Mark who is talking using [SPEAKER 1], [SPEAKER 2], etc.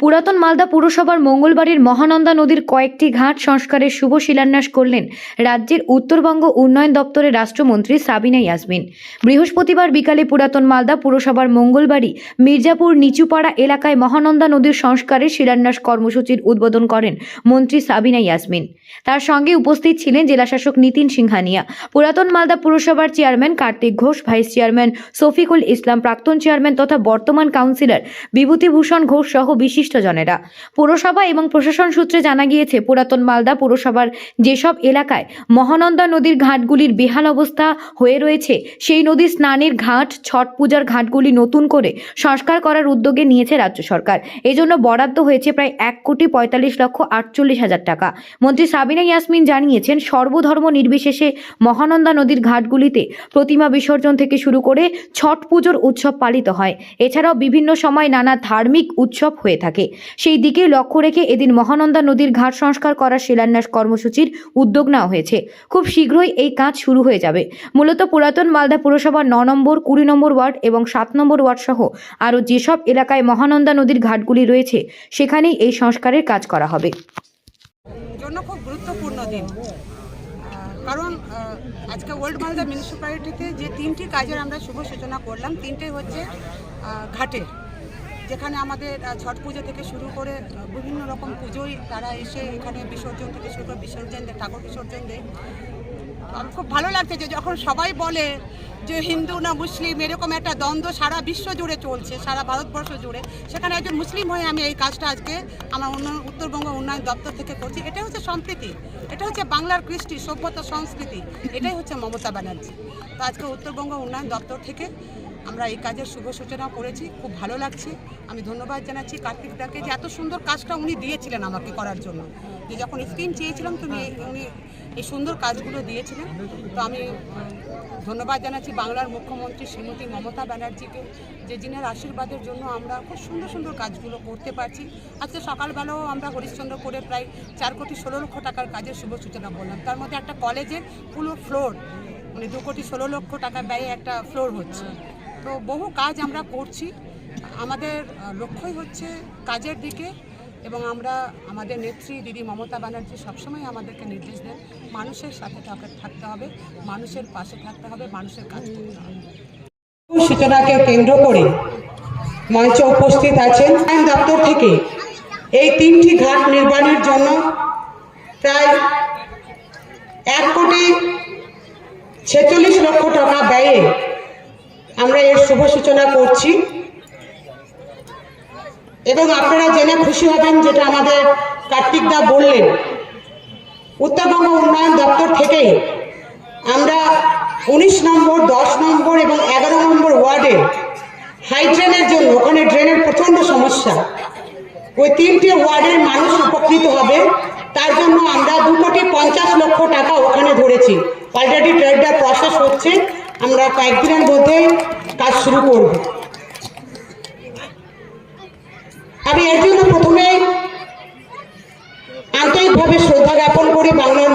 [SPEAKER 1] পুরাতন মালদা পুরসভার মঙ্গলবাড়ির মহানন্দা নদীর কয়েকটি ঘাট সংস্কারের শুভ শিলান্যাস করলেন রাজ্যের উত্তরবঙ্গ উন্নয়ন দপ্তরের রাষ্ট্রমন্ত্রী সাবিনা ইয়াসমিন। বৃহস্পতিবার বিকালে পুরাতন মালদা পুরসভার মঙ্গলবাড়ি মির্জাপুর নিচুপাড়া এলাকায় মহানন্দা নদীর সংস্কারের শিলান্যাস কর্মসূচির উদ্বোধন করেন মন্ত্রী সাবিনা ইয়াসমিন। তার সঙ্গে উপস্থিত ছিলেন জেলাশাসক নীতিন সিংহানিয়া, পুরাতন মালদা পুরসভার chairman Kartik Ghosh, vice chairman Shafikul Islam, প্রাক্তন চেয়ারম্যান তথা বর্তমান কাউন্সিলর বিভূতিভূষণ ঘোষ সহ বিশিষ্টজনেরা পুরসভা এবং প্রশাসন সূত্রে জানা গিয়েছে, পুরাতন মালদা পুরসভার যেসব এলাকায় মহানন্দা নদীর ঘাটগুলির বেহাল অবস্থা হয়ে রয়েছে, সেই নদীর স্নানের ঘাট, ছট পূজার ঘাটগুলি নতুন করে সংস্কার করার উদ্যোগে নিয়েছে রাজ্য সরকার। এজন্য বরাদ্দ হয়েছে প্রায় এক কোটি পঁয়তাল্লিশ লক্ষ আটচল্লিশ হাজার টাকা। মন্ত্রী সাবিনা ইয়াসমিন জানিয়েছেন, সর্বধর্ম নির্বিশেষে মহানন্দা নদীর ঘাটগুলিতে প্রতিমা বিসর্জন থেকে শুরু করে ছট পুজোর উৎসব পালিত হয়। এছাড়াও বিভিন্ন সময় নানা ধার্মিক উৎসব হয়ে থাকে। সেই দিকে লক্ষ্য রেখে এদিন মহানন্দা নদীর ঘাট সংস্কার করার শিলান্যাস কর্মসূচির উদ্যোগ নেওয়া হয়েছে। খুব শীঘ্রই এই কাজ শুরু হয়ে যাবে। মূলত পুরাতন মালদা পুরসভার ন নম্বর কুড়ি নম্বর ওয়ার্ড এবং সাত নম্বর ওয়ার্ড সহ আরও যেসব এলাকায় মহানন্দা নদীর ঘাটগুলি রয়েছে সেখানেই এই সংস্কারের কাজ করা হবে।
[SPEAKER 2] জন্য খুব গুরুত্বপূর্ণ দিন। কারণ আজকে ওল্ড মালদা মিউনিসিপ্যালিটিতে যে তিনটি কাজের আমরা শুভ সূচনা করলাম তিনটে হচ্ছে আহ, ঘাটে যেখানে আমাদের ছট পুজো থেকে শুরু করে বিভিন্ন রকম পুজোই তারা এসে এখানে বিসর্জন থেকে শুরু করে বিসর্জন দেয়, ঠাকুর বিসর্জন দেয়। আমার খুব ভালো লাগছে যে যখন সবাই বলে যে হিন্দু না মুসলিম, এরকম একটা দ্বন্দ্ব সারা বিশ্ব জুড়ে চলছে, সারা ভারতবর্ষ জুড়ে। সেখানে একজন মুসলিম হয়ে আমি এই কাজটা আজকে আমার উত্তরবঙ্গ উন্নয়ন দপ্তর থেকে করছি। এটা হচ্ছে সম্প্রীতি, এটা হচ্ছে বাংলার কৃষ্টি, সভ্যতা, সংস্কৃতি, এটাই হচ্ছে মমতা ব্যানার্জি। তো আজকে উত্তরবঙ্গ উন্নয়ন দপ্তর থেকে আমরা এই কাজের শুভ সূচনা করেছি, খুব ভালো লাগছে। আমি ধন্যবাদ জানাচ্ছি কার্তিক দাকে যে এত সুন্দর কাজটা উনি দিয়েছিলেন আমাকে করার জন্য। যে যখন স্ক্রিন চেয়েছিলাম, তুমি উনি এই সুন্দর কাজগুলো দিয়েছিলেন। তো আমি ধন্যবাদ জানাচ্ছি বাংলার মুখ্যমন্ত্রী শ্রীমতী মমতা ব্যানার্জিকে, যে যিনার আশীর্বাদের জন্য আমরা খুব সুন্দর সুন্দর কাজগুলো করতে পারছি। আজকে সকালবেলাও আমরা হরিশ্চন্দ্রপুরে প্রায় চার কোটি ষোলো লক্ষ টাকার কাজের শুভ সূচনা করলাম। তার মধ্যে একটা কলেজের পুরো ফ্লোর মানে দু কোটি ষোলো লক্ষ টাকা ব্যয়ে একটা ফ্লোর হচ্ছে। তো বহু কাজ আমরা করছি। আমাদের লক্ষ্যই হচ্ছে কাজের দিকে এবং আমরা আমাদের নেত্রী দিদি মমতা ব্যানার্জি সবসময় আমাদেরকে নির্দেশ দেন, মানুষের সাথে থাকা- থাকতে হবে, মানুষের পাশে থাকতে হবে, মানুষের কাজ সূচনাকে কেন্দ্র করে মঞ্চে উপস্থিত আছেন আইন দপ্তর থেকে এই তিনটি ঘাট নির্মাণের জন্য প্রায় এক কোটি ছেচল্লিশ লক্ষ টাকা ব্যয়ে এর শুভ সূচনা করছি। এবং আপনারা জেনে খুশি হবেন যেটা আমাদের কার্তিক দা বললেন। উত্তরবঙ্গ উন্নয়ন দপ্তর থেকে আমরা উনিশ নম্বর, দশ নম্বর এবং এগারো নম্বর ওয়ার্ডে হাই ড্রেনের জন্য, ওখানে ড্রেনের প্রচণ্ড সমস্যা। ওই তিনটি ওয়ার্ডের মানুষ উপকৃত হবে। তার জন্য আমরা দু কোটি পঞ্চাশ লক্ষ টাকা ওখানে ধরেছি। অলরেডি ট্রেডটা প্রসেস হচ্ছে। আমরা কয়েকদিনের মধ্যে কাজ শুরু করব। আমি এর জন্য প্রথমে আন্তরিকভাবে শ্রদ্ধা জ্ঞাপন করি বাংলার